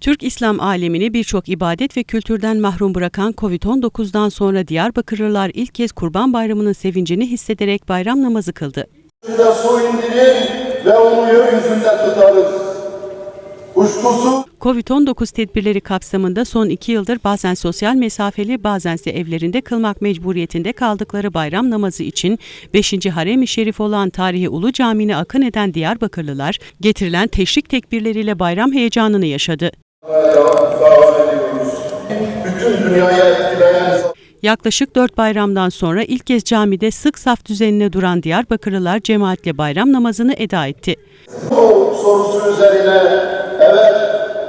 Türk İslam alemini birçok ibadet ve kültürden mahrum bırakan Covid-19'dan sonra Diyarbakırlılar ilk kez Kurban Bayramı'nın sevincini hissederek bayram namazı kıldı. Üstüne su indirir ve onu gökyüzünde tutarız. Kuşkusuz Covid-19 tedbirleri kapsamında son iki yıldır bazen sosyal mesafeli bazense evlerinde kılmak mecburiyetinde kaldıkları bayram namazı için 5. Harem-i Şerif olan tarihi Ulu Camii'ne akın eden Diyarbakırlılar getirilen teşrik tekbirleriyle bayram heyecanını yaşadı. Yaklaşık dört bayramdan sonra ilk kez camide sık saf düzenine duran Diyarbakırlılar cemaatle bayram namazını eda etti. bu sorusu üzerine evet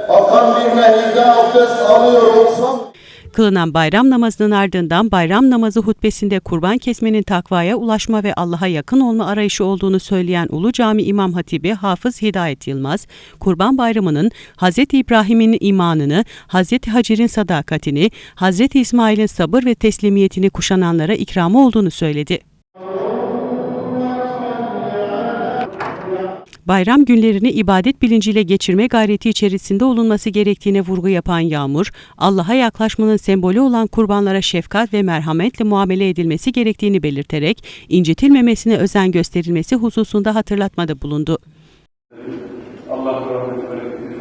akan bir nehirde abdest alıyor olsam Kılınan bayram namazının ardından bayram namazı hutbesinde kurban kesmenin takvaya ulaşma ve Allah'a yakın olma arayışı olduğunu söyleyen Ulu Cami İmam Hatibi Hafız Hidayet Yılmaz, Kurban Bayramı'nın Hz. İbrahim'in imanını, Hz. Hacer'in sadakatini, Hz. İsmail'in sabır ve teslimiyetini kuşananlara ikramı olduğunu söyledi. Bayram günlerini ibadet bilinciyle geçirme gayreti içerisinde olunması gerektiğine vurgu yapan Yağmur, Allah'a yaklaşmanın sembolü olan kurbanlara şefkat ve merhametle muamele edilmesi gerektiğini belirterek incitilmemesine özen gösterilmesi hususunda hatırlatmada bulundu. Allah rahmet eylesin.